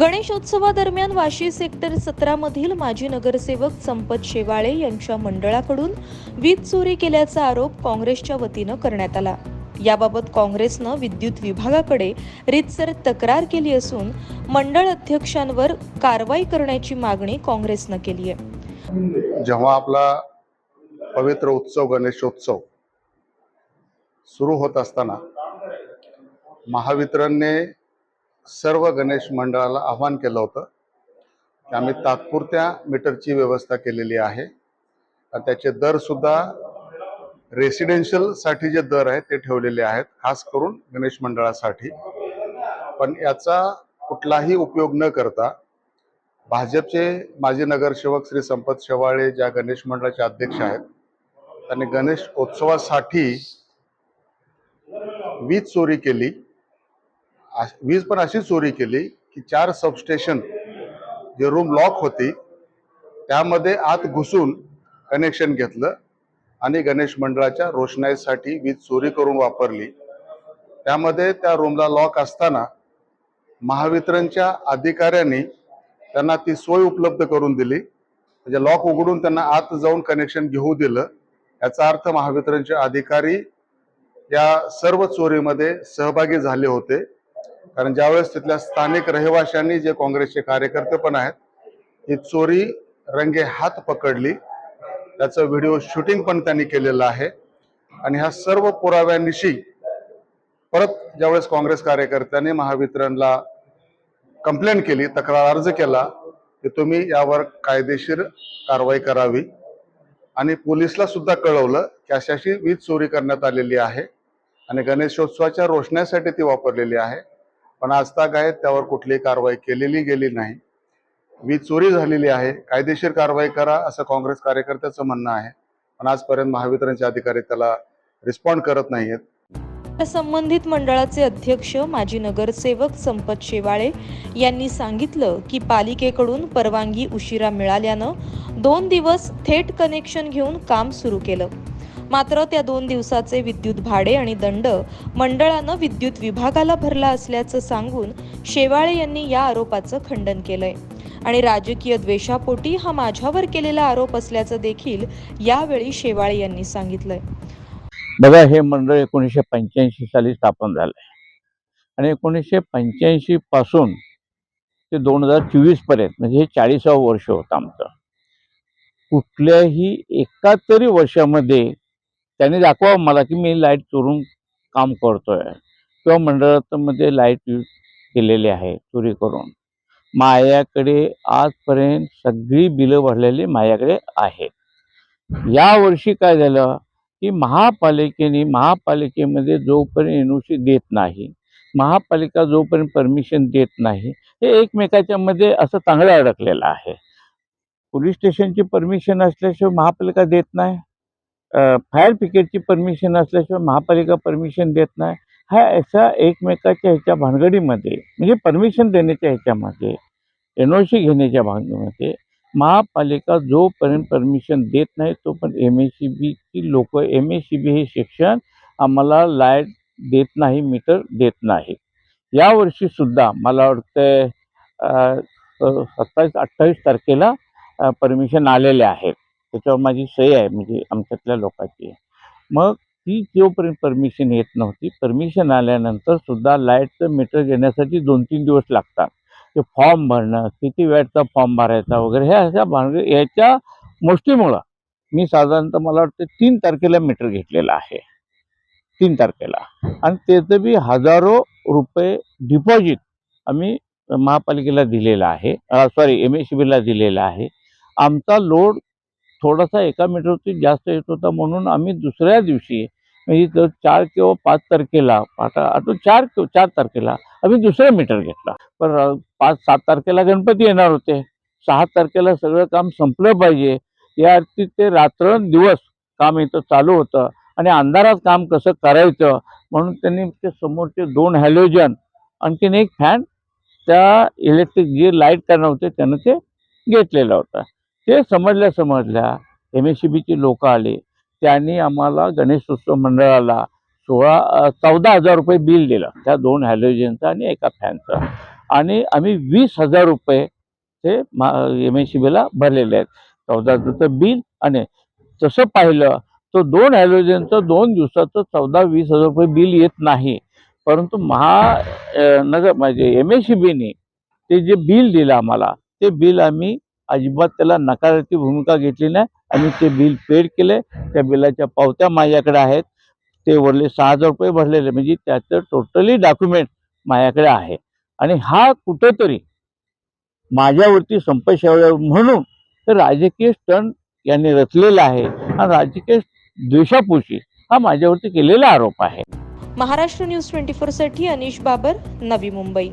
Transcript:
गणेशोत्सवादरम्यान Vashi sector सतरा मधील माजी नगरसेवक संपत शेवाळे यांच्या मंडळाकडून वीज चोरी केल्याचा आरोप काँग्रेसच्या वतीनं करण्यात आला. याबाबत काँग्रेसनं विद्युत विभागाकडे रितसर तक्रार केली असून मंडळ अध्यक्षांवर कारवाई करण्याची मागणी काँग्रेसनं केली आहे. जेव्हा आपला पवित्र उत्सव गणेशोत्सव सुरू होत असताना महावितरणने सर्व गणेश मंडळाला आव्हान केलं होतं की आम्ही तात्पुरत्या मीटरची व्यवस्था केलेली आहे. त्याचे दर सुद्धा रेसिडेन्शियलसाठी जे दर आहेत ते ठेवलेले आहेत खास करून गणेश मंडळासाठी. पण याचा कुठलाही उपयोग न करता भाजपचे माजी नगरसेवक श्री संपत शेवाळे ज्या गणेश मंडळाचे अध्यक्ष आहेत त्यांनी गणेश उत्सवासाठी वीज चोरी केली. वीज पण अशी चोरी केली की चार सबस्टेशन जे रूम लॉक होती त्यामध्ये आत घुसून कनेक्शन घेतलं आणि गणेश मंडळाच्या रोषणाईसाठी वीज चोरी करून वापरली. त्यामध्ये त्या रूमला लॉक असताना महावितरणच्या अधिकाऱ्यांनी त्यांना ती सोय उपलब्ध करून दिली. म्हणजे लॉक उघडून त्यांना आत जाऊन कनेक्शन घेऊ दिलं. याचा अर्थ महावितरणचे अधिकारी या सर्व चोरीमध्ये सहभागी झाले होते. कारण ज्यावेळेस तिथल्या स्थानिक रहिवाशांनी जे काँग्रेसचे कार्यकर्ते पण आहेत ही चोरी रंगे हात पकडली. त्याचं व्हिडिओ शूटिंग पण त्यांनी केलेलं आहे. आणि ह्या सर्व पुराव्यांनिशी परत ज्यावेळेस काँग्रेस कार्यकर्त्यांनी महावितरणला कंप्लेंट केली तक्रार अर्ज केला की तुम्ही यावर कायदेशीर कारवाई करावी. आणि पोलिसला सुद्धा कळवलं की अशाशी वीज चोरी करण्यात आलेली आहे. आणि गणेशोत्सवाच्या रोषण्यासाठी ती वापरलेली आहे. पण आजतागायत त्यावर कुठलीही कारवाई केलेली गेली नाही. वीज चोरी झालेली आहे कायदेशीर कारवाई करा असं काँग्रेस कार्यकर्त्याचं म्हणणं आहे. पण आजपर्यंत महावितरणचे अधिकारी त्याला रिस्पॉन्ड करत नाहीयेत. संबंधित मंडळाचे अध्यक्ष माजी नगरसेवक संपत शेवाळे यांनी सांगितलं की पालिकेकडून परवानगी उशिरा मिळाल्यानं दोन दिवस थेट कनेक्शन घेऊन काम सुरू केलं. मात्र त्या दोन दिवसाचे विद्युत भाडे आणि दंड मंडळानं विद्युत विभागाला भरला असल्याचं सांगून शेवाळे यांनी या आरोपाचं खंडन केलंय. आणि राजकीय द्वेषापोटी हा माझ्यावर केलेला आरोप असल्याचं देखील यावेळी शेवाळे यांनी सांगितलंय. बघा हे मंडळ एकोणीसशे पंच्याऐंशी साली स्थापन झालं आहे आणि एकोणीसशे पंच्याऐंशी पासून ते दोन हजार चोवीसपर्यंत म्हणजे हे चाळीसावं वर्ष होतं आमचं. कुठल्याही एका तरी वर्षामध्ये त्याने दाखवा मला की मी लाइट चोरून काम करतोय. किंवा मंडळामध्ये लाइट यूज केलेली आहे चोरी करून. माझ्याकडे आजपर्यंत सगळी बिलं भरलेली माझ्याकडे आहेत. या वर्षी काय झालं की महापालिकेने महापालिकेमध्ये जोपर्यंत एन ओ सी देत नाही महापालिका जोपर्यंत परमिशन देत नाही हे एकमेकाच्या मध्ये असं चांगलं अडकलेलं आहे. पोलीस स्टेशनची परमिशन असल्याशिवाय महापालिका देत नाही. फायर ब्रिगेडची परमिशन असल्याशिवाय महापालिका परमिशन देत नाही. हा असा एकमेकाच्या ह्याच्या भानगडीमध्ये म्हणजे परमिशन देण्याच्या ह्याच्यामध्ये एन ओ सी घेण्याच्या भानगडीमध्ये महापालिका जोपर्यंत परमिशन देत नाही तोपर्यंत एम एस सी बीची लोक एम एस सी बी हे शिक्षण आम्हाला लाइट देत नाही मीटर देत नाही. यावर्षीसुद्धा मला वाटतं सत्तावीस अठ्ठावीस तारखेला परमिशन आलेले आहेत. त्याच्यावर माझी सही आहे म्हणजे आमच्यातल्या लोकांची. मग ती जोपर्यंत परमिशन येत नव्हती परमिशन आल्यानंतर सुद्धा लाईटचं मीटर घेण्यासाठी दोन तीन दिवस लागतात. ते फॉर्म भरणं किती वॅटचा फॉर्म भरायचा वगैरे ह्या अशा भानग याच्या गोष्टीमुळं मी साधारणतः मला वाटतं तीन तारखेला मीटर घेतलेलं आहे. तीन तारखेला. आणि त्याचं बी हजारो रुपये डिपॉझिट आम्ही महापालिकेला दिलेला आहे सॉरी एम एस सी बीला दिलेला आहे. आमचा लोड थोडासा एका मीटरवरती जास्त येत होता म्हणून आम्ही दुसऱ्या दिवशी म्हणजे जर चार किंवा पाच तारखेला पाटा आता चार किंवा चार तारखेला आम्ही दुसरा मीटर घेतला. पण पाच सात तारखेला गणपती येणार होते. सहा तारखेला सगळं काम संपलं पाहिजे. या अर्थी ते रात्र दिवस काम इथं चालू होतं आणि अंधारात काम कसं करायचं म्हणून त्यांनी ते समोरचे दोन हॅलोजन आणखीन एक फॅन त्या इलेक्ट्रिक जे लाइट करणार होते त्यानं ते घेतलेलं होतं. ते समजल्या समजल्या एम एस सी बीची लोक आले. त्यांनी आम्हाला गणेशोत्सव मंडळाला सोळा चौदा हजार रुपये बिल दिलं. त्या दोन हॅलोजनचं आणि एका फॅनचं. आणि आम्ही वीस हजार रुपये ते एम एस सी बीला भरलेले आहेत. चौदा हजारचं बिल आणि तसं पाहिलं तर दोन हॅलोजनचं दोन दिवसाचं चौदा वीस हजार रुपये बिल येत नाही. परंतु महा नगर म्हणजे एम एस सी बीने ते जे बिल दिलं आम्हाला ते बिल आम्ही अजिबात त्याला नकाराची भूमिका घेतली नाही. आम्ही ते बिल पेड केले. त्या बिलाच्या पावत्या माझ्याकडे आहेत. ते वरले सहा हजार रुपये भरलेले. म्हणजे त्याचं टोटली डॉक्युमेंट माझ्याकडे आहे. आणि हा कुठेतरी माझ्यावरती संपसेवा म्हणून तर राजकीय स्टंट यांनी रचलेला आहे. हा राजकीय द्वेषापोशी हा माझ्यावरती केलेला आरोप आहे. महाराष्ट्र न्यूज ट्वेंटी साठी अनिश बाबर नवी मुंबई.